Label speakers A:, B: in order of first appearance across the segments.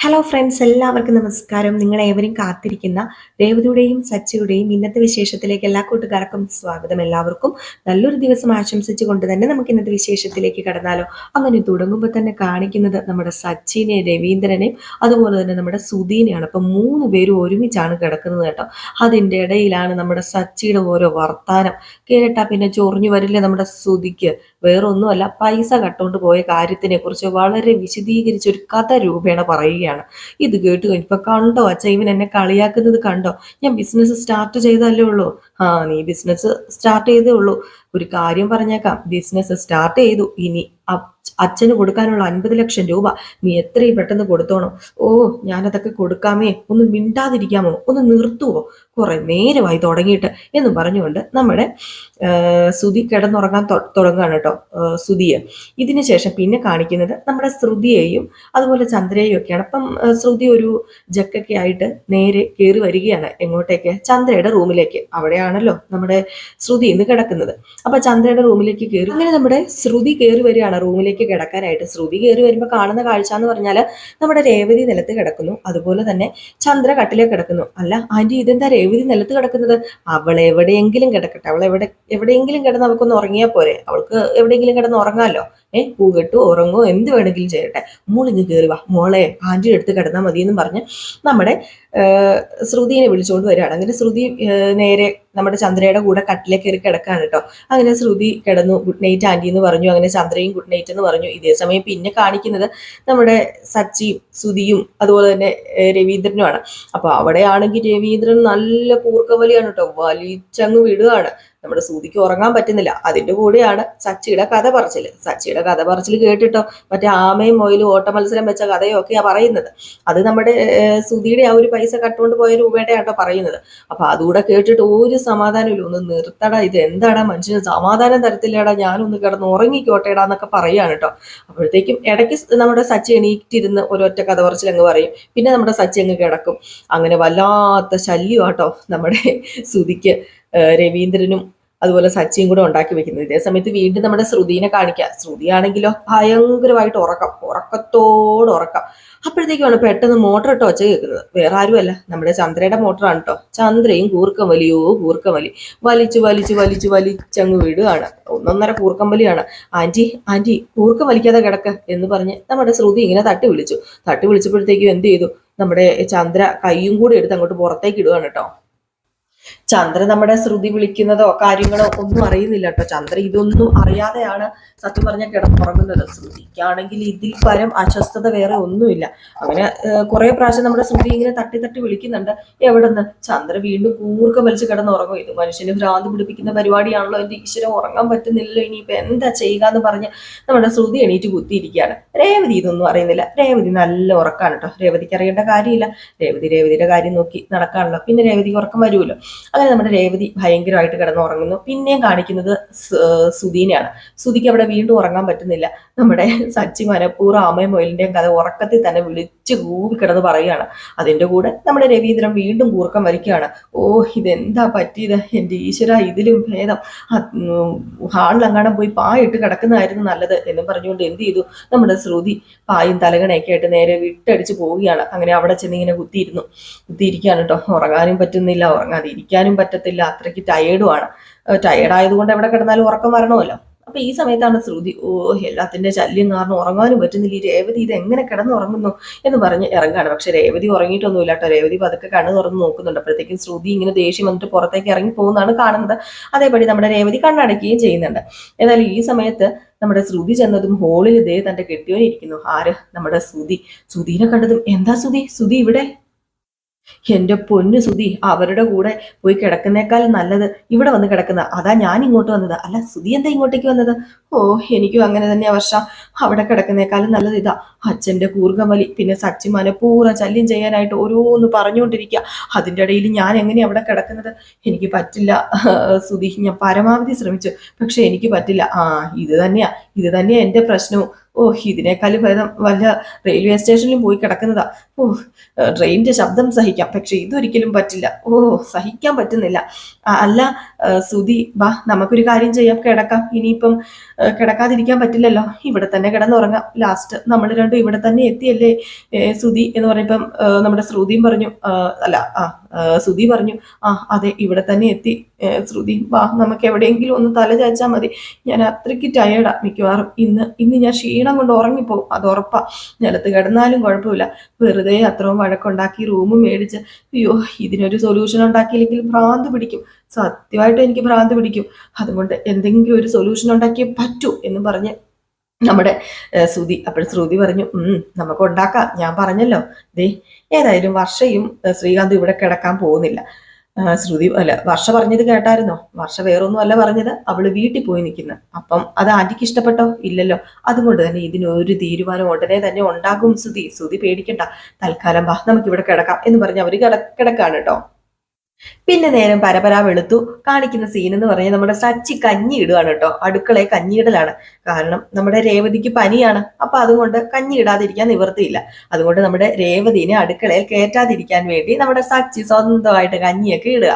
A: Hello friends എല്ലാവർക്കും നമസ്കാരം. നിങ്ങൾ ഏവരും കാത്തിരിക്കുന്ന രേവതിയുടെയും സച്ചിയുടെയും ഇന്നത്തെ വിശേഷത്തിലേക്ക് എല്ലാ കൂട്ടുകാർക്കും സ്വാഗതം. എല്ലാവർക്കും നല്ലൊരു ദിവസം ആശംസിച്ചുകൊണ്ട് തന്നെ നമുക്ക് ഇന്നത്തെ വിശേഷത്തിലേക്ക് കടന്നാലോ. അങ്ങനെ തുടങ്ങുമ്പോൾ തന്നെ കാണിക്കുന്നത് നമ്മുടെ സച്ചിനെ രവീന്ദ്രനെയും അതുപോലെ തന്നെ നമ്മുടെ സുധീനെയാണ്. അപ്പം മൂന്ന് പേരും ഒരുമിച്ചാണ് കിടക്കുന്നത് കേട്ടോ. അതിന്റെ ഇടയിലാണ് നമ്മുടെ സച്ചിയുടെ ഓരോ വർത്താനം. കേട്ടാ പിന്നെ ചൊറിഞ്ഞു വരില്ലേ നമ്മുടെ സുധിക്ക്? വേറൊന്നുമല്ല പൈസ കട്ടുകൊണ്ട് പോയ കാര്യത്തിനെ കുറിച്ച് വളരെ വിശദീകരിച്ചൊരു കഥ രൂപേണ പറയുകയാണ് ഇത് കേട്ട് കഴിഞ്ഞപ്പോൾ കണ്ടോ? അച്ഛ ഇവൻ എന്നെ കളിയാക്കുന്നത് കണ്ടോ? ഞാൻ ബിസിനസ് സ്റ്റാർട്ട് ചെയ്തല്ലേ ഉള്ളൂ. ആ നീ ബിസിനസ് സ്റ്റാർട്ട് ചെയ്തേ ഉള്ളൂ. ഒരു കാര്യം പറഞ്ഞേക്കാം. ബിസിനസ് സ്റ്റാർട്ട് ചെയ്തു. ഇനി അച്ഛന് കൊടുക്കാനുള്ള അൻപത് ലക്ഷം രൂപ നീ എത്രയും പെട്ടെന്ന് കൊടുത്തോണം. ഓ ഞാനതൊക്കെ കൊടുക്കാമേ. ഒന്ന് മിണ്ടാതിരിക്കാമോ? ഒന്ന് നിർത്തുവോ? കുറെ നേരമായി തുടങ്ങിയിട്ട് എന്ന് പറഞ്ഞുകൊണ്ട് നമ്മുടെ ശ്രുതി കിടന്നുറങ്ങാൻ തുടങ്ങുകയാണ് കേട്ടോ ശ്രുതിയെ. സുധിയെ ഇതിന് ശേഷം പിന്നെ കാണിക്കുന്നത് നമ്മുടെ ശ്രുതിയെയും അതുപോലെ ചന്ദ്രയെയും ഒക്കെയാണ്. അപ്പം ശ്രുതി ഒരു ജക്കൊക്കെ ആയിട്ട് നേരെ കയറി വരികയാണ് എങ്ങോട്ടേക്ക്? ചന്ദ്രയുടെ റൂമിലേക്ക് അവിടെയാണല്ലോ നമ്മുടെ ശ്രുതി ഇന്ന് കിടക്കുന്നത്. അപ്പൊ ചന്ദ്രയുടെ റൂമിലേക്ക് കയറി അങ്ങനെ നമ്മുടെ ശ്രുതി കയറി വരികയാണ്. റൂമിലേക്ക് കിടക്കാനായിട്ട് ശ്രുതി കയറി വരുമ്പോൾ കാണുന്ന കാഴ്ച എന്ന് പറഞ്ഞാൽ നമ്മുടെ രേവതി നിലത്ത് കിടക്കുന്നു. അതുപോലെ തന്നെ ചന്ദ്ര കട്ടിലേക്ക് കിടക്കുന്നു. അല്ല ആന്റി ഇതെന്താ രേവതി നിലത്ത് കിടക്കുന്നത്? അവൾ എവിടെയെങ്കിലും കിടക്കട്ടെ. അവൾ എവിടെ എവിടെയെങ്കിലും കിടന്ന് അവൾക്കൊന്ന് ഉറങ്ങിയാൽ പോരെ. അവൾക്ക് എവിടെയെങ്കിലും കിടന്ന് ഉറങ്ങാമല്ലോ ഏഹ് പൂകെട്ടു ഉറങ്ങോ എന്ത് വേണമെങ്കിലും ചെയ്യട്ടെ. മോളിങ്ങ് കയറി വാ. മോളെ ആന്റി അടുത്ത് കിടന്നാൽ മതി എന്ന് പറഞ്ഞ് നമ്മുടെ ശ്രുതിനെ വിളിച്ചുകൊണ്ട് വരികയാണ്. അങ്ങനെ ശ്രുതി നേരെ നമ്മുടെ ചന്ദ്രയുടെ കൂടെ കട്ടിലേക്ക് കയറി കിടക്കാണ് കേട്ടോ. അങ്ങനെ ശ്രുതി കിടന്നു. ഗുഡ് നൈറ്റ് ആന്റി എന്ന് പറഞ്ഞു. അങ്ങനെ ചന്ദ്രയും ഗുഡ് നൈറ്റ് എന്ന് പറഞ്ഞു. ഇതേ സമയം പിന്നെ കാണിക്കുന്നത് നമ്മുടെ സച്ചിയും സുധിയും അതുപോലെ തന്നെ രവീന്ദ്രനുമാണ്. അപ്പൊ അവിടെയാണെങ്കിൽ രവീന്ദ്രൻ നല്ല കൂർക്കവലിയാണ് കേട്ടോ. വലിച്ചങ്ങ് വിടുകയാണ്. നമ്മുടെ സൂതിക്ക് ഉറങ്ങാൻ പറ്റുന്നില്ല. അതിന്റെ കൂടെയാണ് സച്ചിയുടെ കഥ പറച്ചിൽ സച്ചിയുടെ കഥ പറച്ചിൽ കേട്ടിട്ടോ? മറ്റേ ആമയും മൊയിലും ഓട്ട മത്സരം വെച്ച കഥയൊക്കെയാ പറയുന്നത്. അത് നമ്മുടെ സുധിയുടെ ആ ഒരു പൈസ കട്ടുകൊണ്ട് പോയ രൂപയുടെ ആട്ടോ പറയുന്നത്. അപ്പൊ അതുകൂടെ കേട്ടിട്ട് ഒരു സമാധാനമില്ല ഒന്ന് നിർത്തടാ ഇത് എന്താടാ മനുഷ്യന് സമാധാനം തരത്തില്ലടാ ഞാനൊന്ന് കിടന്ന് ഉറങ്ങിക്കോട്ടേടാ എന്നൊക്കെ പറയാണ് കേട്ടോ. അപ്പോഴത്തേക്കും ഇടയ്ക്ക് നമ്മുടെ സച്ചി എണീറ്റിരുന്ന് ഒരൊറ്റ കഥ പറച്ചിൽ അങ്ങ് പറയും. പിന്നെ നമ്മുടെ സച്ചി അങ്ങ് കിടക്കും. അങ്ങനെ വല്ലാത്ത ശല്യമാട്ടോ നമ്മുടെ സുധിക്ക് രവീന്ദ്രനും അതുപോലെ സച്ചിയും കൂടെ ഉണ്ടാക്കി വെക്കുന്നത്. ഇതേ സമയത്ത് വീണ്ടും നമ്മുടെ ശ്രുതിനെ കാണിക്കുക ശ്രുതിയാണെങ്കിലോ ഭയങ്കരമായിട്ട് ഉറക്കം ഉറക്കത്തോട് ഉറക്കം. അപ്പോഴത്തേക്കാണ് പെട്ടെന്ന് മോട്ടർ ഇട്ടോ ഒച്ച കേൾക്കുന്നത്. വേറെ ആരുമല്ല. നമ്മുടെ ചന്ദ്രയുടെ മോട്ടറാണ് കേട്ടോ ചന്ദ്രയും കൂർക്കം വലിയോ കൂർക്കം വലി. വലിച്ചു വലിച്ചു വലിച്ചു വലിച്ചങ്ങ് വിടുകയാണ്. ഒന്നൊന്നര കൂർക്കം വലിയാണ്. ആന്റി ആന്റി കൂർക്കം വലിക്കാതെ കിടക്ക എന്ന് പറഞ്ഞ് നമ്മുടെ ശ്രുതി ഇങ്ങനെ തട്ടി വിളിച്ചു. തട്ടി വിളിച്ചപ്പോഴത്തേക്കും എന്ത് ചെയ്തു? നമ്മുടെ ചന്ദ്ര കൈയും കൂടി എടുത്ത് അങ്ങോട്ട് പുറത്തേക്ക് ഇടുകയാണ് കേട്ടോ ചന്ദ്ര നമ്മുടെ ശ്രുതി വിളിക്കുന്നതോ കാര്യങ്ങളോ ഒന്നും അറിയുന്നില്ല കേട്ടോ. ചന്ദ്ര ഇതൊന്നും അറിയാതെയാണ് സത്യം പറഞ്ഞ കിടന്നുറങ്ങുന്നത്. ശ്രുതിക്കാണെങ്കിൽ ഇതിൽ പരം അസ്വസ്ഥത വേറെ ഒന്നുമില്ല. അങ്ങനെ കുറെ പ്രാവശ്യം നമ്മുടെ ശ്രുതി ഇങ്ങനെ തട്ടി തട്ടി വിളിക്കുന്നുണ്ട്. എവിടെന്ന്? ചന്ദ്ര വീണ്ടും കൂർക്കം വലിച്ച് കിടന്നുറങ്ങും. ഇത് മനുഷ്യന് ഭ്രാന്ത് പിടിപ്പിക്കുന്ന പരിപാടിയാണല്ലോ. എന്റെ ഈശ്വരം ഉറങ്ങാൻ പറ്റുന്നില്ലല്ലോ ഇനിയിപ്പോ എന്താ ചെയ്യുക എന്ന് പറഞ്ഞ് നമ്മുടെ ശ്രുതി എണീറ്റ് കുത്തിയിരിക്കുകയാണ്. രേവതി ഇതൊന്നും അറിയുന്നില്ല. രേവതി നല്ല ഉറക്കാണ് കേട്ടോ. രേവതിക്ക് അറിയേണ്ട കാര്യമില്ല. രേവതി രേവതിയുടെ കാര്യം നോക്കി നടക്കാണല്ലോ. പിന്നെ രേവതിക്ക് ഉറക്കം വരുമല്ലോ. അങ്ങനെ നമ്മുടെ രേവതി ഭയങ്കരമായിട്ട് കിടന്ന് ഉറങ്ങുന്നു പിന്നെയും കാണിക്കുന്നത് സുധീനെയാണ്. സുധിക്ക് അവിടെ വീണ്ടും ഉറങ്ങാൻ പറ്റുന്നില്ല. നമ്മുടെ സച്ചി മനപ്പൂർ അമ്മയും മൊയിലിന്റെയും കഥ ഉറക്കത്തിൽ തന്നെ വിളിച്ച് കൂവി കിടന്ന് പറയുകയാണ്. അതിന്റെ കൂടെ നമ്മുടെ രവീന്ദ്രൻ വീണ്ടും കൂർക്കം വരിക്കുകയാണ് ഓ ഇതെന്താ പറ്റിയത്? എന്റെ ഈശ്വര ഇതിലും ഭേദം. ഹാളിലങ്ങാണം പോയി പായിട്ട് കിടക്കുന്നതായിരുന്നു നല്ലത് എന്നും പറഞ്ഞുകൊണ്ട് എന്ത് ചെയ്തു? നമ്മുടെ ശ്രുതി പായും തലകണയൊക്കെ ആയിട്ട് നേരെ വിട്ടടിച്ച് പോവുകയാണ്. അങ്ങനെ അവിടെ ചെന്ന് ഇങ്ങനെ കുത്തിയിരുന്നു. കുത്തിയിരിക്കുകയാണ് കേട്ടോ. ഉറങ്ങാനും പറ്റുന്നില്ല. ഉറങ്ങാതിരിക്കാനും പറ്റത്തില്ല. അത്രയ്ക്ക് ടയേർഡുമാണ് ടയേർഡായതുകൊണ്ട് എവിടെ കിടന്നാലും ഉറക്കം വരണമല്ലോ. അപ്പൊ ഈ സമയത്താണ് ശ്രുതി ഓ എല്ലാത്തിന്റെ ശല്യം കാരണം ഉറങ്ങാനും പറ്റുന്നില്ല. ഈ രേവതി ഇത് എങ്ങനെ കിടന്നുറങ്ങുന്നു? എന്ന് പറഞ്ഞ് ഇറങ്ങാണ്. പക്ഷെ രേവതി ഉറങ്ങിയിട്ടൊന്നുമില്ല കേട്ടോ. രേവതി പതുക്കെ കണ്ണു തുറന്ന് നോക്കുന്നുണ്ട്. അപ്പോഴത്തേക്കും ശ്രുതി ഇങ്ങനെ ദേഷ്യം വന്നിട്ട് പുറത്തേക്ക് ഇറങ്ങി പോകുന്നതാണ് കാണുന്നത്. അതേപടി നമ്മുടെ രേവതി കണ്ണടയ്ക്കുകയും ചെയ്യുന്നുണ്ട്. എന്നാൽ ഈ സമയത്ത് നമ്മുടെ ശ്രുതി ചെന്നതും ഹോളിൽ ഇതേ തന്റെ കെട്ടിയോനിരിക്കുന്നു ആര്? നമ്മുടെ ശ്രുതി. ശ്രുതിനെ കണ്ടതും എന്താ ശ്രുതി? ശ്രുതി ഇവിടെ? എന്റെ പൊന്നു സുധി അവരുടെ കൂടെ പോയി കിടക്കുന്നേക്കാൾ നല്ലത് ഇവിടെ വന്ന് കിടക്കുന്ന അതാ ഞാൻ ഇങ്ങോട്ട് വന്നത്. അല്ല സുധി എന്താ ഇങ്ങോട്ടേക്ക് വന്നത്? ഓ എനിക്കും അങ്ങനെ തന്നെ വർഷ. അവിടെ കിടക്കുന്നേക്കാളും നല്ലത് ഇതാ അച്ഛന്റെ കൂർഗമലി പിന്നെ സച്ചിമാനെ പൂറ ശല്യം ചെയ്യാനായിട്ട് ഓരോന്ന് പറഞ്ഞുകൊണ്ടിരിക്കുക അതിന്റെ ഇടയിൽ ഞാൻ എങ്ങനെയാണ് അവിടെ കിടക്കുന്നത്? എനിക്ക് പറ്റില്ല. സുധി ഞാൻ പരമാവധി ശ്രമിച്ചു. പക്ഷെ എനിക്ക് പറ്റില്ല. ആ ഇത് തന്നെയാ ഇത് തന്നെയാ എന്റെ പ്രശ്നവും. ഓ ഇതിനേക്കാളും ഭേദം വല്ല റെയിൽവേ സ്റ്റേഷനിലും പോയി കിടക്കുന്നതാ. ഓ ട്രെയിനിന്റെ ശബ്ദം സഹിക്കാം. പക്ഷെ ഇതൊരിക്കലും പറ്റില്ല. ഓ സഹിക്കാൻ പറ്റുന്നില്ല. അല്ല വാ ബാ നമുക്കൊരു കാര്യം ചെയ്യാം കിടക്കാം. ഇനിയിപ്പം കിടക്കാതിരിക്കാൻ പറ്റില്ലല്ലോ. ഇവിടെ തന്നെ കിടന്നുറങ്ങാം. ലാസ്റ്റ് നമ്മൾ രണ്ടും ഇവിടെ തന്നെ എത്തിയല്ലേ? സുതി എന്ന് പറയുമ്പം നമ്മുടെ ശ്രുതിയും പറഞ്ഞു അല്ല ആ സുതി പറഞ്ഞു ആ അതെ ഇവിടെ തന്നെ എത്തി. ശ്രുതി വാ നമുക്ക് എവിടെയെങ്കിലും ഒന്ന് തല ചാച്ചാൽ മതി. ഞാൻ അത്രയ്ക്ക് ടയേർഡാ മിക്കവാറും. ഇന്ന് ഇന്ന് ഞാൻ ക്ഷീണം കൊണ്ട് ഉറങ്ങിപ്പോവും. അത് ഉറപ്പാ. നിലത്ത് കിടന്നാലും കുഴപ്പമില്ല. വെറുതെ അത്രയും വഴക്കുണ്ടാക്കി റൂം മേടിച്ച് അയ്യോ ഇതിനൊരു സൊല്യൂഷൻ ഉണ്ടാക്കിയില്ലെങ്കിൽ ഭ്രാന്ത് പിടിക്കും. സത്യമായിട്ട് എനിക്ക് ഭ്രാന്ത് പിടിക്കും. അതുകൊണ്ട് എന്തെങ്കിലും ഒരു സൊല്യൂഷൻ ഉണ്ടാക്കിയേ പറ്റൂ എന്ന് പറഞ്ഞ് നമ്മുടെ ശ്രുതി അപ്പോൾ ശ്രുതി പറഞ്ഞു നമുക്ക് ഉണ്ടാക്കാം. ഞാൻ പറഞ്ഞല്ലോ. ദേ ഏതായാലും വർഷയും ശ്രീകാന്ത് ഇവിടെ കിടക്കാൻ പോകുന്നില്ല. ശ്രുതി അല്ല വർഷ പറഞ്ഞത് കേട്ടായിരുന്നോ? വർഷ വേറൊന്നും അല്ല പറഞ്ഞത്. അവൾ വീട്ടിൽ പോയി നിൽക്കുന്നു. അപ്പം അത് ആന്റിക്ക് ഇഷ്ടപ്പെട്ടോ? ഇല്ലല്ലോ. അതുകൊണ്ട് തന്നെ ഇതിനൊരു തീരുമാനം ഉടനെ തന്നെ ഉണ്ടാകും ശ്രുതി. ശ്രുതി പേടിക്കണ്ട. തൽക്കാലം വാ നമുക്ക് ഇവിടെ കിടക്കാം എന്ന് പറഞ്ഞ് കിട കിടക്കാണ് കേട്ടോ. പിന്നെ നേരം പരപരാ വെളുത്തു. കാണിക്കുന്ന സീൻ എന്ന് പറഞ്ഞാൽ നമ്മുടെ സച്ചി കഞ്ഞി ഇടുകയാണ് കേട്ടോ. അടുക്കളയെ കഞ്ഞിയിടലാണ്. കാരണം നമ്മുടെ രേവതിക്ക് പനിയാണ്. അപ്പൊ അതുകൊണ്ട് കഞ്ഞി ഇടാതിരിക്കാൻ നിവൃത്തിയില്ല. അതുകൊണ്ട് നമ്മുടെ രേവതിനെ അടുക്കളയിൽ കയറ്റാതിരിക്കാൻ വേണ്ടി നമ്മുടെ സച്ചി സ്വന്തമായിട്ട് കഞ്ഞിയൊക്കെ ഇടുക.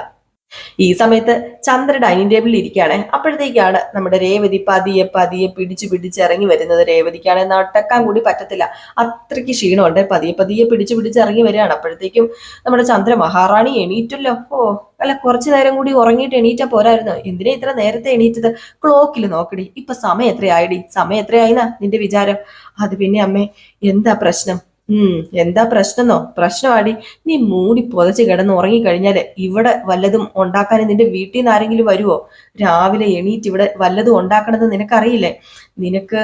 A: ഈ സമയത്ത് ചന്ദ്ര ഡൈനിങ് ടേബിളിൽ ഇരിക്കുകയാണ്. അപ്പോഴത്തേക്കാണ് നമ്മുടെ രേവതി പതിയെ പതിയെ പിടിച്ചു പിടിച്ച് ഇറങ്ങി വരുന്നത്. രേവതിക്കാണ് നടക്കാൻ കൂടി പറ്റത്തില്ല. അത്രയ്ക്ക് ക്ഷീണമുണ്ട്. പതിയെ പതിയെ പിടിച്ചു പിടിച്ച് ഇറങ്ങി വരികയാണ്. അപ്പോഴത്തേക്കും നമ്മുടെ ചന്ദ്ര മഹാറാണി എണീറ്റല്ലോ. ഓ അല്ല കുറച്ചു നേരം കൂടി ഉറങ്ങിയിട്ട് എണീറ്റാ പോരായിരുന്നു? എന്തിനാ ഇത്ര നേരത്തെ എണീറ്റത്? ക്ലോക്കിൽ നോക്കടി. ഇപ്പൊ സമയം എത്രയായിടി? സമയം എത്രയായിന്നാ നിന്റെ വിചാരം? അത് പിന്നെ അമ്മേ എന്താ പ്രശ്നം? ഉം എന്താ പ്രശ്നമെന്നോ പ്രശ്നമാടി. നീ മൂടി പുതച്ച് കിടന്ന് ഉറങ്ങിക്കഴിഞ്ഞാൽ ഇവിടെ വല്ലതും ഉണ്ടാക്കാൻ നിന്റെ വീട്ടിൽ നിന്ന് ആരെങ്കിലും വരുവോ? രാവിലെ എണീറ്റ് ഇവിടെ വല്ലതും ഉണ്ടാക്കണമെന്ന് നിനക്കറിയില്ലേ? നിനക്ക്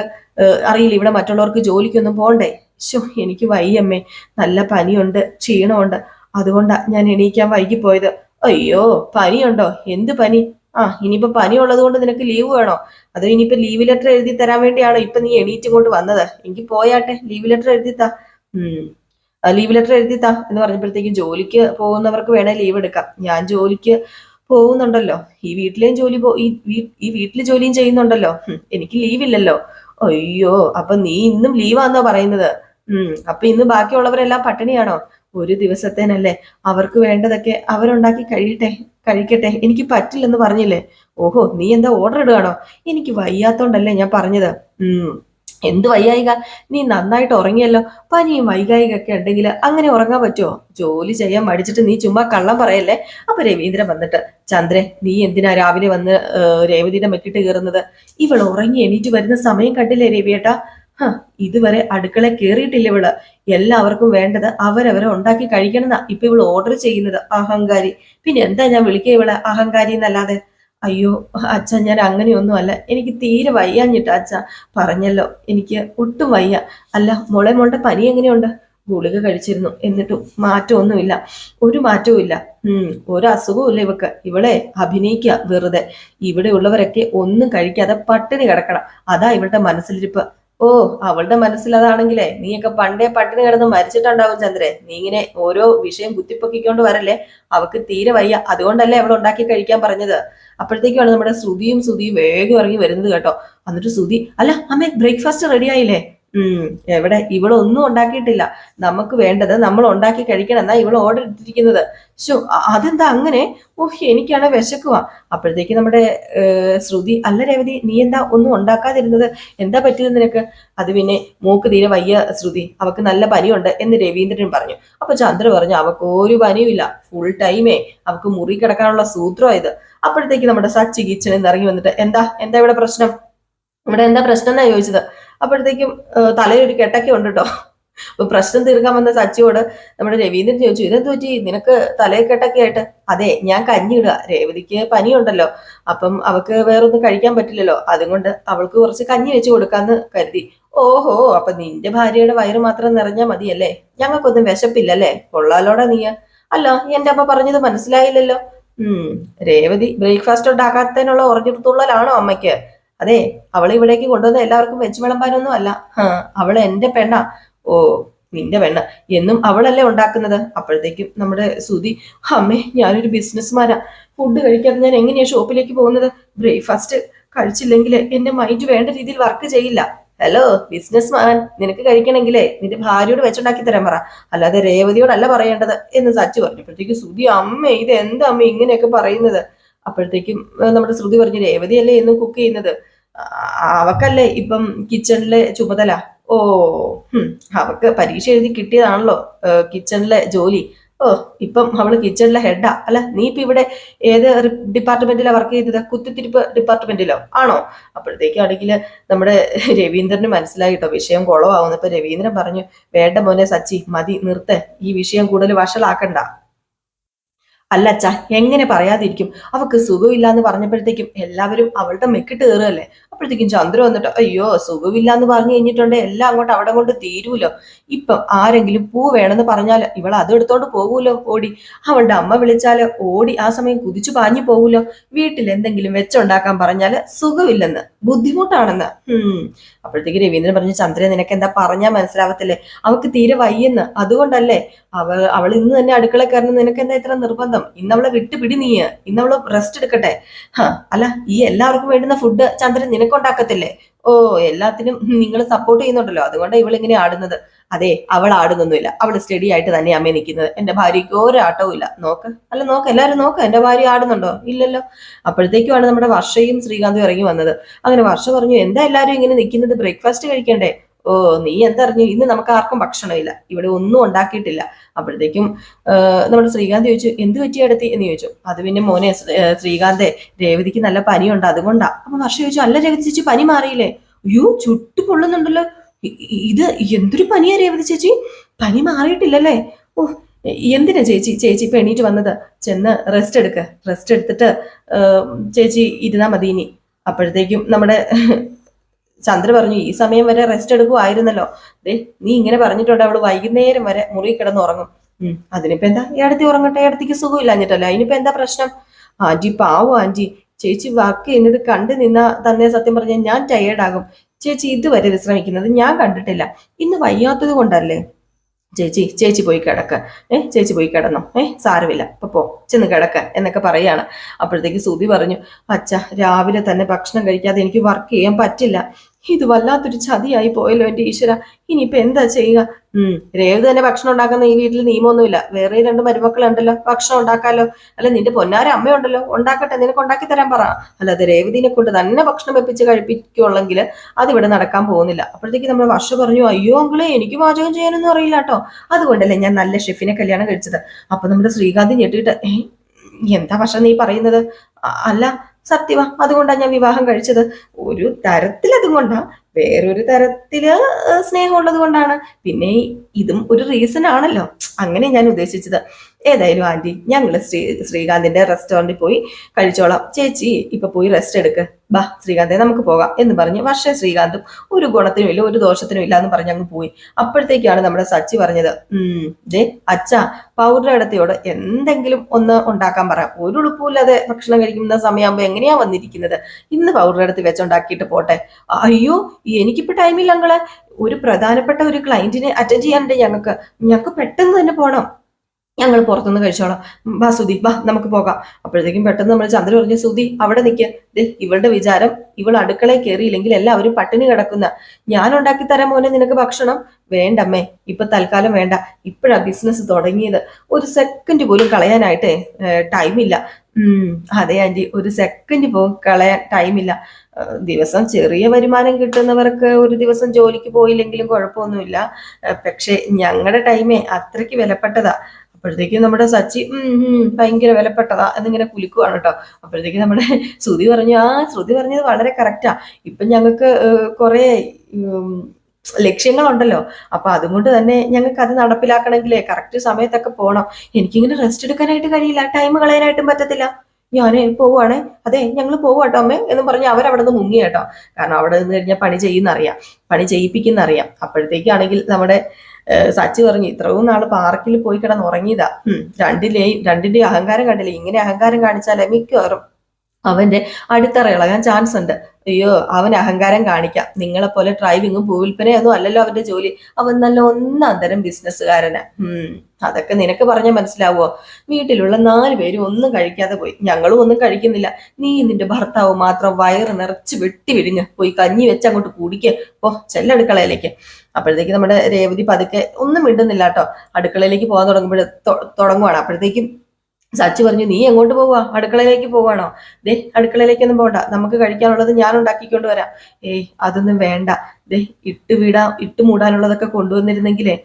A: അറിയില്ല ഇവിടെ മറ്റുള്ളവർക്ക് ജോലിക്കൊന്നും പോണ്ടേ? ശോ എനിക്ക് വയ്യമ്മേ. നല്ല പനിയുണ്ട് ക്ഷീണമുണ്ട്. അതുകൊണ്ടാ ഞാൻ എണീക്കാൻ വൈകി പോയത് അയ്യോ പനിയുണ്ടോ? എന്ത് പനി? ആ ഇനിയിപ്പോ പനി ഉള്ളത് കൊണ്ട് നിനക്ക് ലീവ് വേണോ? അതോ ഇനിയിപ്പോ ലീവ് ലെറ്റർ എഴുതി തരാൻ വേണ്ടിയാണോ ഇപ്പൊ നീ എണീറ്റ് കൊണ്ട് വന്നത്? എനിക്ക് പോയാട്ടെ ലീവ് ലെറ്റർ എഴുതി താ ലീവ് ലെറ്റർ എഴുതി താ എന്ന് പറഞ്ഞപ്പോഴത്തേക്കും ജോലിക്ക് പോകുന്നവർക്ക് വേണേ ലീവ് എടുക്കാം. ഞാൻ ജോലിക്ക് പോകുന്നുണ്ടല്ലോ. ഈ വീട്ടിലെയും ജോലി പോ ഈ വീട്ടിൽ ജോലിയും ചെയ്യുന്നുണ്ടല്ലോ. എനിക്ക് ലീവ് ഇല്ലല്ലോ. അയ്യോ അപ്പൊ നീ ഇന്നും ലീവാന്നോ പറയുന്നത്. ഉം അപ്പൊ ഇന്ന് ബാക്കിയുള്ളവരെല്ലാം പട്ടിണിയാണോ? ഒരു ദിവസത്തേനല്ലേ അവർക്ക് വേണ്ടതൊക്കെ അവരുണ്ടാക്കി കഴിയട്ടെ കഴിക്കട്ടെ. എനിക്ക് പറ്റില്ലെന്ന് പറഞ്ഞില്ലേ? ഓഹോ നീ എന്താ ഓർഡർ ഇടുകയാണോ? എനിക്ക് വയ്യാത്തോണ്ടല്ലേ ഞാൻ പറഞ്ഞത്. ഉം. എന്ത് വയ്യായിക? നീ നന്നായിട്ട് ഉറങ്ങിയല്ലോ. പനിയും വൈകായികൊക്കെ ഉണ്ടെങ്കിൽ അങ്ങനെ ഉറങ്ങാൻ പറ്റുമോ ജോലി ചെയ്യാൻ മടിച്ചിട്ട് നീ ചുമ്മാ കള്ളം പറയല്ലേ? അപ്പൊ രവീന്ദ്രൻ വന്നിട്ട് ചന്ദ്രൻ നീ എന്തിനാ രാവിലെ വന്ന് രേവതിയുടെ മെക്കിട്ട് കയറുന്നത്? ഇവൾ ഉറങ്ങി എണീറ്റ് വരുന്ന സമയം കണ്ടില്ലേ രവിയേട്ടാ? ഹ ഇതുവരെ അടുക്കള കയറിയിട്ടില്ല ഇവൾ. എല്ലാവർക്കും വേണ്ടത് അവരവരെ ഉണ്ടാക്കി കഴിക്കണമെന്നാ ഇപ്പൊ ഇവൾ ഓർഡർ ചെയ്യുന്നത് അഹങ്കാരി. പിന്നെ എന്താ ഞാൻ വിളിക്കുക ഇവളെ? അഹങ്കാരി എന്നല്ലാതെ. അയ്യോ അച്ഛ ഞാൻ അങ്ങനെയൊന്നും അല്ല എനിക്ക് തീരെ വയ്യാഞ്ഞിട്ട് അച്ഛ പറഞ്ഞല്ലോ. എനിക്ക് ഒട്ടും വയ്യ. അല്ല മോളെ മോളുടെ പനി എങ്ങനെയുണ്ട്? ഗുളിക കഴിച്ചിരുന്നു. എന്നിട്ടും മാറ്റമൊന്നുമില്ല. ഒരു മാറ്റവും ഇല്ല ഒരു അസുഖവും ഇല്ല ഇവക്ക്. ഇവളെ അഭിനയിക്കുക വെറുതെ. ഇവിടെ ഉള്ളവരൊക്കെ ഒന്നും കഴിക്കാതെ പട്ടിണി കിടക്കണം. അതാ ഇവളുടെ മനസ്സിലിരിപ്പ്. ഓ അവളുടെ മനസ്സിൽ അതാണെങ്കിലേ നീയൊക്കെ പണ്ടേ പട്ടിണി കിടന്ന് മരിച്ചിട്ടുണ്ടാവും ചന്ദ്രേ. നീ ഇങ്ങനെ ഓരോ വിഷയം കുത്തിപ്പൊക്കിക്കൊണ്ട് വരല്ലേ? അവക്ക് തീരെ വയ്യ. അതുകൊണ്ടല്ലേ അവൾ ഉണ്ടാക്കി കഴിക്കാൻ പറഞ്ഞത്? അപ്പോഴത്തേക്കാണ് നമ്മുടെ ശ്രുതിയും ശ്രുതിയും വേഗം ഇറങ്ങി വരുന്നത് കേട്ടോ. എന്നിട്ട് ശ്രുതി അല്ല അമ്മേ ബ്രേക്ക്ഫാസ്റ്റ് റെഡി ആയില്ലേ? എവിടെ? ഇവളൊന്നും ഉണ്ടാക്കിയിട്ടില്ല. നമുക്ക് വേണ്ടത് നമ്മൾ ഉണ്ടാക്കി കഴിക്കണം. എന്നാ ഇവൾ ഓർഡർ ഇട്ടിരിക്കുന്നത്. ശോ അതെന്താ അങ്ങനെ? ഓഹ് എനിക്കാണ് വിശക്കുവാ. അപ്പോഴത്തേക്ക് നമ്മുടെ ശ്രുതി അല്ല രേവതി നീ എന്താ ഒന്നും ഉണ്ടാക്കാതിരുന്നത്? എന്താ പറ്റിയത് നിനക്ക്? അത് പിന്നെ മൂക്ക് തീരെ വയ്യ ശ്രുതി. അവക്ക് നല്ല പനിയുണ്ട് എന്ന് രവീന്ദ്രൻ പറഞ്ഞു. അപ്പൊ ചന്ദ്ര പറഞ്ഞു അവക്ക് ഒരു പനിയും ഇല്ല. ഫുൾ ടൈമേ അവക്ക് മുറി കിടക്കാനുള്ള സൂത്രം ഇത്. അപ്പോഴത്തേക്ക് നമ്മുടെ സച്ചി കിച്ചണിൽ ഇറങ്ങി വന്നിട്ട് എന്താ? എന്താ ഇവിടെ പ്രശ്നം? ഇവിടെ എന്താ പ്രശ്നം എന്നാ ചോദിച്ചത്? അപ്പോഴത്തേക്കും തലയിലൊരു കെട്ടൊക്കെ ഉണ്ട് കേട്ടോ അപ്പൊ പ്രശ്നം തീർക്കാൻ വന്ന സച്ചിയോട് നമ്മുടെ രവീന്ദ്രൻ ചോദിച്ചു ഇതെന്ത് പറ്റി? നിനക്ക് തലയിൽ കെട്ടൊക്കെ ആയിട്ട്? അതെ ഞാൻ കഞ്ഞിടുക രേവതിക്ക് പനിയുണ്ടല്ലോ. അപ്പം അവക്ക് വേറൊന്നും കഴിക്കാൻ പറ്റില്ലല്ലോ. അതുകൊണ്ട് അവൾക്ക് കുറച്ച് കഞ്ഞി വെച്ച് കൊടുക്കാന്ന് കരുതി. ഓഹോ അപ്പൊ നിന്റെ ഭാര്യയുടെ വയറ് മാത്രം നിറഞ്ഞാ മതിയല്ലേ? ഞങ്ങൾക്കൊന്നും വിശപ്പില്ലല്ലേ? കൊള്ളാലോടാ നീ അല്ല എന്റെ അമ്മ പറഞ്ഞത് മനസ്സിലായില്ലല്ലോ. ഉം രേവതി ബ്രേക്ക്ഫാസ്റ്റ് ഉണ്ടാക്കാത്തതിനുള്ള ഉറഞ്ഞിടത്തുള്ളലാണോ അമ്മയ്ക്ക്? അതെ അവൾ ഇവിടേക്ക് കൊണ്ടുവന്ന എല്ലാവർക്കും വെച്ച് വിളമ്പാനൊന്നും അല്ല. അവൾ എന്റെ പെണ്ണ. ഓ നിന്റെ പെണ്ണ. എന്നും അവളല്ലേ ഉണ്ടാക്കുന്നത്. അപ്പോഴത്തേക്കും നമ്മുടെ സുതി അമ്മേ ഞാനൊരു ബിസിനസ്മാനാ ഫുഡ് കഴിക്കാതെ ഞാൻ എങ്ങനെയാ ഷോപ്പിലേക്ക് പോകുന്നത്? ബ്രേക്ക്ഫാസ്റ്റ് കഴിച്ചില്ലെങ്കിൽ എന്റെ മൈൻഡ് വേണ്ട രീതിയിൽ വർക്ക് ചെയ്യില്ല. ഹലോ ബിസിനസ് മാൻ നിനക്ക് കഴിക്കണമെങ്കിലേ നിന്റെ ഭാര്യയോട് വെച്ചുണ്ടാക്കി തരാൻ പറ. അല്ലാതെ രേവതിയോടല്ല പറയേണ്ടത് എന്ന് സച്ചു പറഞ്ഞപ്പോഴത്തേക്ക് സുതി അമ്മ ഇത് എന്താ അമ്മ ഇങ്ങനെയൊക്കെ പറയുന്നത്? അപ്പോഴത്തേക്കും നമ്മുടെ ശ്രുതി പറഞ്ഞു രേവതി അല്ലേ എന്നും കുക്ക് ചെയ്യുന്നത് അവക്കല്ലേ ഇപ്പം കിച്ചണിലെ ചുമതല? ഓ അവക്ക് പരീക്ഷ എഴുതി കിട്ടിയതാണല്ലോ കിച്ചണിലെ ജോലി. ഓ ഇപ്പം അവൾ കിച്ചണിലെ ഹെഡാ അല്ല നീ ഇപ്പൊ ഇവിടെ ഏത് ഡിപ്പാർട്ട്മെന്റിലാ വർക്ക് ചെയ്തത്? കുത്തിത്തിരിപ്പ് ഡിപ്പാർട്ട്മെന്റിലോ ആണോ? അപ്പോഴത്തേക്കാണെങ്കിൽ നമ്മുടെ രവീന്ദ്രന് മനസ്സിലായിട്ടോ വിഷയം കുളമാവുന്നു ഇപ്പൊ രവീന്ദ്രൻ പറഞ്ഞു വേണ്ട മോനെ സച്ചി മതി നിർത്തേ. ഈ വിഷയം കൂടുതൽ വഷളാക്കണ്ട. അല്ല എങ്ങനെ പറയാതിരിക്കും? അവക്ക് സുഖമില്ല എന്ന് പറഞ്ഞപ്പോഴത്തേക്കും എല്ലാവരും അവളുടെ മെക്കിട്ട് കയറുകയല്ലേ? അപ്പോഴത്തേക്കും ചന്ദ്രൻ വന്നിട്ട് അയ്യോ സുഖമില്ല എന്ന് പറഞ്ഞു കഴിഞ്ഞിട്ടുണ്ടെ എല്ലാം അങ്ങോട്ട് അവിടെ കൊണ്ട് തീരുമല്ലോ ഇപ്പം ആരെങ്കിലും പൂ വേണമെന്ന് പറഞ്ഞാൽ ഇവൾ അത് എടുത്തോണ്ട് പോകൂലോ? ഓടി. അവളുടെ അമ്മ വിളിച്ചാൽ ഓടി ആ സമയം കുതിച്ചു പാഞ്ഞു പോകൂലോ? വീട്ടിൽ എന്തെങ്കിലും വെച്ചുണ്ടാക്കാൻ പറഞ്ഞാൽ സുഖമില്ലെന്ന് ബുദ്ധിമുട്ടാണെന്ന്. ഉം അപ്പോഴത്തേക്ക് രവീന്ദ്രൻ പറഞ്ഞു ചന്ദ്രൻ നിനക്ക് എന്താ പറഞ്ഞാൽ മനസ്സിലാവത്തില്ലേ? അവക്ക് തീരെ വയ്യെന്ന്. അതുകൊണ്ടല്ലേ അവൾ അവൾ ഇന്ന് തന്നെ അടുക്കള കയറുന്ന നിനക്ക് എന്താ ഇത്ര നിർബന്ധം? ഇന്ന് അവളെ വിട്ടുപിടി നീ. ഇന്ന് അവൾ റെസ്റ്റ് എടുക്കട്ടെ. അല്ല ഈ എല്ലാവർക്കും വേണ്ടുന്ന ഫുഡ് ചന്ദ്രൻ നിനക്കുണ്ടാക്കത്തില്ലേ? ഓ എല്ലാത്തിനും നിങ്ങൾ സപ്പോർട്ട് ചെയ്യുന്നുണ്ടല്ലോ. അതുകൊണ്ട് ഇങ്ങനെ ആടുന്നത്. അതെ അവൾ ആടുന്നൊന്നുമില്ല. അവൾ സ്റ്റഡി ആയിട്ട് തന്നെ അമ്മ നിൽക്കുന്നത്. എന്റെ ഭാര്യയ്ക്ക് ഒരാട്ടവും ഇല്ല. നോക്ക്. അല്ല നോക്ക്. എല്ലാവരും നോക്ക്. എന്റെ ഭാര്യ ആടുന്നുണ്ടോ? ഇല്ലല്ലോ. അപ്പോഴത്തേക്കുമാണ് നമ്മുടെ വർഷയും ശ്രീകാന്തും ഇറങ്ങി വന്നത്. അങ്ങനെ വർഷ പറഞ്ഞു എന്താ എല്ലാവരും ഇങ്ങനെ നിൽക്കുന്നത്? ബ്രേക്ക്ഫാസ്റ്റ് കഴിക്കണ്ടേ? ഓ നീ എന്തറിഞ്ഞു? ഇന്ന് നമുക്ക് ആർക്കും ഭക്ഷണമില്ല ഇവിടെ ഒന്നും ഉണ്ടാക്കിയിട്ടില്ല. അപ്പോഴത്തേക്കും നമ്മുടെ ശ്രീകാന്ത് ചോദിച്ചു എന്ത് പറ്റി എന്ന് ചോദിച്ചു. അത് പിന്നെ മോനെ ശ്രീ- ശ്രീകാന്തേ രേവതിക്ക് നല്ല പനിയുണ്ട്. അതുകൊണ്ടാ. അപ്പൊ വർഷം ചോദിച്ചു അല്ല രേവതി ചേച്ചി പനി മാറിയില്ലേ? അയ്യോ ചുട്ടു പൊള്ളുന്നുണ്ടല്ലോ. ഇത് എന്തൊരു പനിയാ രേവതി ചേച്ചി? പനി മാറിയിട്ടില്ലല്ലേ? ഓ എന്തിനാ ചേച്ചി ചേച്ചി ഇപ്പൊ എണീറ്റ് വന്നത്? ചെന്ന് റെസ്റ്റ് എടുക്ക. റെസ്റ്റ് എടുത്തിട്ട് ചേച്ചി ഇരുന്നാ മതി ഇനി. അപ്പോഴത്തേക്കും നമ്മുടെ ചന്ദ്ര പറഞ്ഞു ഈ സമയം വരെ റെസ്റ്റ് എടുക്കുമായിരുന്നല്ലോ. ദേ നീ ഇങ്ങനെ പറഞ്ഞിട്ടുണ്ട് അവൾ വൈകുന്നേരം വരെ മുറി കിടന്ന് ഉറങ്ങും. അതിനിപ്പോ എന്താ? ഏടത്തി ഉറങ്ങട്ടെ ഏടത്തിക്ക് സുഖമില്ലാഞ്ഞിട്ടല്ല അതിനിപ്പോ എന്താ പ്രശ്നം? ആന്റി പാവോ ആന്റി. ചേച്ചി വാക്ക് ചെയ്യുന്നത് കണ്ടു നിന്നാ തന്നെ സത്യം പറഞ്ഞാൽ ഞാൻ ടയേർഡ് ആകും. ചേച്ചി ഇതുവരെ വിശ്രമിക്കുന്നത് ഞാൻ കണ്ടിട്ടില്ല. ഇന്ന് വയ്യാത്തത് കൊണ്ടല്ലേ? ചേച്ചി ചേച്ചി പോയി കിടക്ക. ഏ ചേച്ചി പോയി കിടന്നോ? ഏ സാരമില്ല. അപ്പൊ പോ ചെന്ന് കിടക്ക എന്നൊക്കെ പറയാണ്. അപ്പോഴത്തേക്ക് സുതി പറഞ്ഞു അച്ഛ രാവിലെ തന്നെ ഭക്ഷണം കഴിക്കാതെ എനിക്ക് വർക്ക് ചെയ്യാൻ പറ്റില്ല. ഇത് വല്ലാത്തൊരു ചതിയായി പോയല്ലോ എന്റെ ഈശ്വര. ഇനിയിപ്പോ എന്താ ചെയ്യുക? ഉം രേവതി തന്നെ ഭക്ഷണം ഉണ്ടാക്കുന്ന ഈ വീട്ടിൽ നിയമമൊന്നുമില്ല. വേറെ രണ്ട് മരുമക്കളുണ്ടല്ലോ. ഭക്ഷണം ഉണ്ടാക്കാലോ. അല്ല നിന്റെ പൊന്നാര അമ്മയുണ്ടല്ലോ. ഉണ്ടാക്കട്ടെ നിനക്ക് ഉണ്ടാക്കി തരാൻ പറ. അല്ലാതെ രേവതിനെ കൊണ്ട് തന്നെ ഭക്ഷണം വെപ്പിച്ച് കഴിപ്പിക്കുള്ളെങ്കിൽ അതിവിടെ നടക്കാൻ പോകുന്നില്ല. അപ്പോഴത്തേക്ക് നമ്മൾ വർഷ പറഞ്ഞു അയ്യോ അങ്കിളെ എനിക്ക് പാചകം ചെയ്യാനൊന്നും അറിയില്ല കേട്ടോ അതുകൊണ്ടല്ലേ ഞാൻ നല്ല ഷെഫിനെ കല്യാണം കഴിച്ചത്. അപ്പൊ നമ്മുടെ ശ്രീകാന്ത് ഞെട്ടിയിട്ട് "ഏ, എന്താ ഭക്ഷണം നീ പറയുന്നത്? അല്ല സത്യമാ അതുകൊണ്ടാണ് ഞാൻ വിവാഹം കഴിച്ചത്. ഒരു തരത്തിൽ അതുകൊണ്ടാ വേറൊരു തരത്തിൽ സ്നേഹമുള്ളത് കൊണ്ടാണ്. പിന്നെ ഇതും ഒരു റീസൺ ആണല്ലോ. അങ്ങനെ ഞാൻ ഉദ്ദേശിച്ചത്. ഏതായാലും ആന്റി ഞങ്ങൾ ശ്രീ ശ്രീകാന്തിന്റെ റെസ്റ്റോറന്റിൽ പോയി കഴിച്ചോളാം. ചേച്ചി ഇപ്പൊ പോയി റെസ്റ്റ് എടുക്ക്. ബാ ശ്രീകാന്തെ നമുക്ക് പോകാം എന്ന് പറഞ്ഞ്. വർഷം ശ്രീകാന്തും ഒരു ഗുണത്തിനും ഇല്ല ഒരു ദോഷത്തിനും ഇല്ല എന്ന് പറഞ്ഞ് അങ്ങ് പോയി. അപ്പോഴത്തേക്കാണ് നമ്മുടെ സച്ചി പറഞ്ഞത് ഉം ദേ അച്ഛ പൗഡർ ഇടത്തിയോട് എന്തെങ്കിലും ഒന്ന് ഉണ്ടാക്കാൻ പറ. ഒരു ഉളുപ്പില്ലാതെ ഭക്ഷണം കഴിക്കുന്ന സമയമാകുമ്പോ എങ്ങനെയാ വന്നിരിക്കുന്നത്? ഇന്ന് പൗഡർ എടുത്ത് വെച്ചുണ്ടാക്കിയിട്ട് പോട്ടെ. അയ്യോ എനിക്കിപ്പോ ടൈമില്ല അങ്ങളെ ഒരു പ്രധാനപ്പെട്ട ഒരു ക്ലയന്റിനെ അറ്റൻഡ് ചെയ്യാനുണ്ട് ഞങ്ങൾക്ക്. ഞങ്ങൾക്ക് പെട്ടെന്ന് തന്നെ പോണം. ഞങ്ങൾ പുറത്തുനിന്ന് കഴിച്ചോളാം. വാ സുധി വാ നമുക്ക് പോകാം. അപ്പോഴത്തേക്കും പെട്ടെന്ന് നമ്മൾ ചന്ദ്ര പറഞ്ഞു സുധി അവിടെ നിൽക്കുക ഇവളുടെ വിചാരം ഇവൾ അടുക്കളയിൽ കയറിയില്ലെങ്കിൽ എല്ലാവരും പട്ടിണി കിടക്കുന്ന. ഞാൻ ഉണ്ടാക്കി തരാൻ മോനെ നിനക്ക് ഭക്ഷണം. വേണ്ടമ്മേ ഇപ്പൊ തൽക്കാലം വേണ്ട. ഇപ്പോഴാ ബിസിനസ് തുടങ്ങിയത്. ഒരു സെക്കൻഡ് പോലും കളയാനായിട്ട് ടൈമില്ല ഉം അതെ ആന്റി ഒരു സെക്കൻഡ് പോലും കളയാൻ ടൈമില്ല ദിവസം ചെറിയ വരുമാനം കിട്ടുന്നവർക്ക് ഒരു ദിവസം ജോലിക്ക് പോയില്ലെങ്കിലും കുഴപ്പമൊന്നുമില്ല. പക്ഷെ ഞങ്ങളുടെ ടൈമേ അത്രയ്ക്ക് വിലപ്പെട്ടതാ. അപ്പോഴത്തേക്കും നമ്മുടെ സച്ചി ഭയങ്കര വിലപ്പെട്ടതാ എന്നിങ്ങനെ കുലുക്കുവാണ് കേട്ടോ. അപ്പോഴത്തേക്കും നമ്മുടെ ശ്രുതി പറഞ്ഞു ആ ശ്രുതി പറഞ്ഞത് വളരെ കറക്റ്റാ ഇപ്പൊ ഞങ്ങൾക്ക് കുറെ ലക്ഷ്യങ്ങളുണ്ടല്ലോ. അപ്പൊ അതുകൊണ്ട് തന്നെ ഞങ്ങൾക്ക് അത് നടപ്പിലാക്കണമെങ്കിലേ കറക്റ്റ് സമയത്തൊക്കെ പോകണം എനിക്കിങ്ങനെ റെസ്റ്റ് എടുക്കാനായിട്ട് കഴിയില്ല. ടൈം കളയാനായിട്ടും പറ്റത്തില്ല. ഞാനേ പോവാണേ. അതെ ഞങ്ങൾ പോവാട്ടോ അമ്മേ എന്ന് പറഞ്ഞ് അവരവിടെ നിന്ന് മുങ്ങി കേട്ടോ. കാരണം അവിടെ നിന്ന് കഴിഞ്ഞാൽ പണി ചെയ്യുന്നറിയാം. പണി ചെയ്യിപ്പിക്കുന്ന അറിയാം അപ്പോഴത്തേക്കാണെങ്കിൽ നമ്മുടെ സച്ചി പറഞ്ഞു ഇത്രയും നാൾ പാർക്കിൽ പോയി കിടന്ന് ഉറങ്ങിയതാ രണ്ടിലെയും രണ്ടിന്റെ അഹങ്കാരം കണ്ടില്ലേ? ഇങ്ങനെ അഹങ്കാരം കാണിച്ചാലേ മിക്കവാറും അവന്റെ അടിത്തറ ഇളകാൻ ചാൻസ് ഉണ്ട്. അയ്യോ അവൻ അഹങ്കാരം കാണിക്കാം. നിങ്ങളെപ്പോലെ ഡ്രൈവിങ്ങും ഭൂവിൽപ്പനയൊന്നും അല്ലല്ലോ അവന്റെ ജോലി. അവൻ നല്ല ഒന്നാം തരം ബിസിനസ്സുകാരനാ ഉം അതൊക്കെ നിനക്ക് പറഞ്ഞാൽ മനസ്സിലാവോ വീട്ടിലുള്ള നാല് പേരും ഒന്നും കഴിക്കാതെ പോയി. ഞങ്ങളും ഒന്നും കഴിക്കുന്നില്ല. നീ നിന്റെ ഭർത്താവ് മാത്രം വയറ് നിറച്ച് വെട്ടി വിഴിഞ്ഞ് പോയി കഞ്ഞി വെച്ച് അങ്ങോട്ട് കുടിക്ക്. പോ ചെല്ലടുക്കളയിലേക്ക് അപ്പോഴത്തേക്ക് നമ്മുടെ രേവതി പതുക്കെ ഒന്നും മിണ്ടുന്നില്ല കേട്ടോ. അടുക്കളയിലേക്ക് പോകാൻ തുടങ്ങുമ്പോൾ തുടങ്ങുവാണ്. അപ്പോഴത്തേക്കും സച്ചി പറഞ്ഞു നീ എങ്ങോട്ട് പോവാ? അടുക്കളയിലേക്ക് പോവാണോ? ദേ അടുക്കളയിലേക്കൊന്നും പോകണ്ട നമുക്ക് കഴിക്കാനുള്ളത് ഞാൻ ഉണ്ടാക്കിക്കൊണ്ട് വരാം. ഏയ് അതൊന്നും വേണ്ട. ദേ ഇട്ട് വീടാ ഇട്ട് മൂടാനുള്ളതൊക്കെ കൊണ്ടുവന്നിരുന്നെങ്കിലേ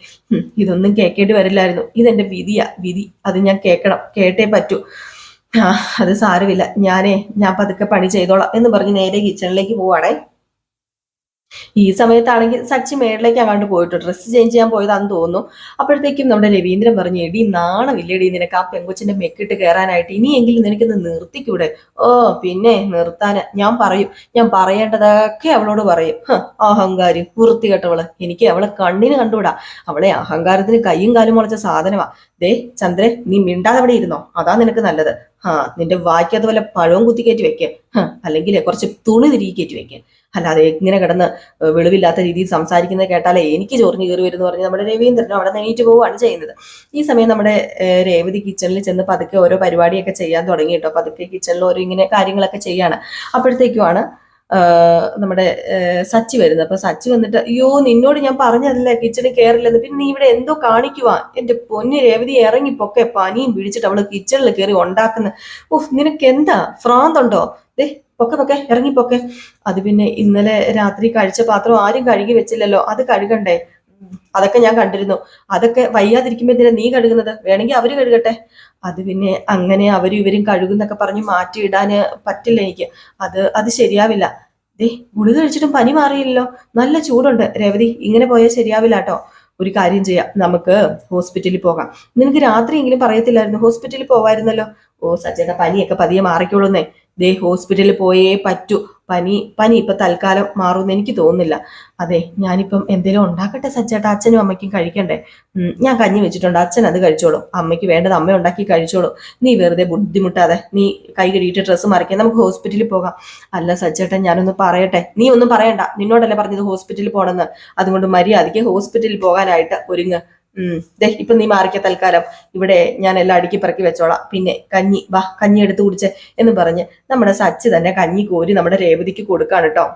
A: ഇതൊന്നും കേൾക്കേണ്ടി വരില്ലായിരുന്നു. ഇതെന്റെ വിധിയാ വിധി. അത് ഞാൻ കേൾക്കണം കേട്ടേ പറ്റൂ. ആ അത് സാരമില്ല. ഞാനേ ഞാൻ പതുക്കെ പണി ചെയ്തോളാം. എന്ന് പറഞ്ഞ് നേരെ കിച്ചണിലേക്ക് പോവാണേ. ഈ സമയത്താണെങ്കിൽ സച്ചി മേളിലേക്ക് അങ്ങാണ്ട് പോയിട്ട് ഡ്രസ്സ് ചേഞ്ച് ചെയ്യാൻ പോയതാന്ന് തോന്നുന്നു. അപ്പോഴത്തേക്കും നമ്മുടെ രവീന്ദ്രൻ പറഞ്ഞു എടി നാണമില്ലേടി നിനക്ക് ആ പെങ്കൊച്ചിന്റെ മെക്കിട്ട് കയറാനായിട്ട്. ഇനിയെങ്കിലും നിനക്കിന്ന് നിർത്തിക്കൂടെ? ഓ പിന്നെ നിർത്താന് ഞാൻ പറയും. ഞാൻ പറയേണ്ടതൊക്കെ അവളോട് പറയും. അഹങ്കാരി വൃത്തികെട്ടവൾ. എനിക്ക് അവളെ കണ്ണിന് കണ്ടുകൂടാ. അവളെ അഹങ്കാരത്തിന് കയ്യും കാലും മുളച്ച സാധനമാ. ദേ ചന്ദ്രൻ നീ മിണ്ടാതെ അവിടെ ഇരുന്നോ? അതാ നിനക്ക് നല്ലത്. ആ നിന്റെ വായിക്കാത്ത വല്ല പഴവും കുത്തി വെക്കേ. വെക്ക അല്ലെങ്കിൽ കുറച്ച് തുണി തിരികെ കയറ്റി വെക്ക. അല്ലാതെ ഇങ്ങനെ കിടന്ന് വെളിവില്ലാത്ത രീതിയിൽ സംസാരിക്കുന്നത് കേട്ടാലേ എനിക്ക് ചോറിഞ്ഞ് കയറി വരുമെന്ന് പറഞ്ഞ് നമ്മുടെ രവീന്ദ്രനും അവിടെ നീറ്റ് പോവുകയാണ് ചെയ്യുന്നത്. ഈ സമയം നമ്മുടെ രേവതി കിച്ചണിൽ ചെന്ന് പതുക്കെ ഓരോ പരിപാടിയൊക്കെ ചെയ്യാൻ തുടങ്ങി കേട്ടോ. പതുക്കെ കിച്ചണിൽ ഓരോ ഇങ്ങനെ കാര്യങ്ങളൊക്കെ ചെയ്യാണ് അപ്പോഴത്തേക്കുമാണ് നമ്മുടെ സച്ചി വരുന്നത്. അപ്പൊ സച്ചി വന്നിട്ട് അയ്യോ നിന്നോട് ഞാൻ പറഞ്ഞതല്ലേ കിച്ചണിൽ കയറില്ലെന്ന് പിന്നെ നീ ഇവിടെ എന്തോ കാണിക്കുവാ? എന്റെ പൊന്നു രേവതി ഇറങ്ങി പൊക്കെ പനിയും പിടിച്ചിട്ട് അവൾ കിച്ചണിൽ കയറി ഉണ്ടാക്കുന്ന. ഓഹ് നിനക്ക് എന്താ ഫ്രാന്തുണ്ടോ പൊക്കെ പൊക്കെ ഇറങ്ങി പൊക്കെ അത് പിന്നെ ഇന്നലെ രാത്രി കഴിച്ച പാത്രം ആരും കഴുകി വെച്ചില്ലല്ലോ. അത് കഴുകണ്ടേ? അതൊക്കെ ഞാൻ കണ്ടിരുന്നു. അതൊക്കെ വയ്യാതിരിക്കുമ്പോ എന്തിനാ നീ കഴുകുന്നത്? വേണമെങ്കിൽ അവർ കഴുകട്ടെ. അത് പിന്നെ അങ്ങനെ അവരും ഇവരും കഴുകുന്നൊക്കെ പറഞ്ഞ് മാറ്റിയിടാന് പറ്റില്ല എനിക്ക്. അത് അത് ശരിയാവില്ല. ദേ ഗുളിക കഴിച്ചിട്ടും പനി മാറിയില്ലല്ലോ. നല്ല ചൂടുണ്ട്. രേവതി ഇങ്ങനെ പോയാൽ ശരിയാവില്ല കേട്ടോ. ഒരു കാര്യം ചെയ്യാം. നമുക്ക് ഹോസ്പിറ്റലിൽ പോകാം. നിനക്ക് രാത്രിയെങ്കിലും പറയത്തില്ലായിരുന്നു? ഹോസ്പിറ്റലിൽ പോവായിരുന്നല്ലോ? ഓ സജ്ജന പനിയൊക്കെ പതിയെ മാറിക്കോളുന്നേ. ദേ ഹോസ്പിറ്റലിൽ പോയേ പറ്റൂ. പനി പനി ഇപ്പൊ തൽക്കാലം മാറുമെന്ന് എനിക്ക് തോന്നുന്നില്ല. അതെ ഞാനിപ്പം എന്തെങ്കിലും ഉണ്ടാക്കട്ടെ സച്ചേട്ടാ അച്ഛനും അമ്മയ്ക്കും കഴിക്കണ്ടേ? ഞാൻ കഞ്ഞി വെച്ചിട്ടുണ്ട്. അച്ഛൻ അത് കഴിച്ചോളൂ. അമ്മയ്ക്ക് വേണ്ടത് അമ്മ ഉണ്ടാക്കി കഴിച്ചോളൂ. നീ വെറുതെ ബുദ്ധിമുട്ടാതെ നീ കൈ കഴുകിയിട്ട് ഡ്രസ്സ് മറിക്കാൻ നമുക്ക് ഹോസ്പിറ്റലിൽ പോകാം. അല്ല സച്ചേട്ടൻ ഞാനൊന്ന് പറയട്ടെ. നീ ഒന്നും പറയണ്ട. നിന്നോടല്ലേ പറഞ്ഞത് ഹോസ്പിറ്റലിൽ പോകണമെന്ന് അതുകൊണ്ട് മര്യാദയ്ക്ക് ഹോസ്പിറ്റലിൽ പോകാനായിട്ട് ഒരുങ്ങ്. ഇപ്പൊ നീ മാറിക്ക തൽക്കാലം. ഇവിടെ ഞാൻ എല്ലാം അടുക്കി പറക്കി വെച്ചോളാം. പിന്നെ കഞ്ഞി വാ കഞ്ഞി എടുത്ത് കുടിച്ച് എന്ന് പറഞ്ഞ് നമ്മുടെ സച്ച് തന്നെ കഞ്ഞി കോരി നമ്മുടെ രേവതിക്ക് കൊടുക്കാണ് കേട്ടോ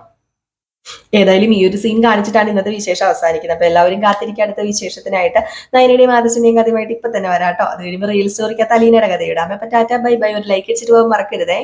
A: ഏതായാലും ഈ ഒരു സീൻ കാണിച്ചിട്ടാണ് ഇന്നത്തെ വിശേഷം അവസാനിക്കുന്നത്. അപ്പൊ എല്ലാവരും കാത്തിരിക്കുക അടുത്ത വിശേഷത്തിനായിട്ട്. നയനയുടെയും ആദർശിന്റെയും കഥയുമായിട്ട് ഇപ്പൊ തന്നെ വരാട്ടോ അത് കഴിയുമ്പോൾ റീൽ സ്റ്റോറിക്കകത്ത് അലീനയുടെ കഥ ഇടാം അപ്പൊ ടാറ്റ ബൈ ബൈ. ഒരു ലൈക്ക് അടിച്ചിട്ട് പോകാൻ മറക്കരുതേ.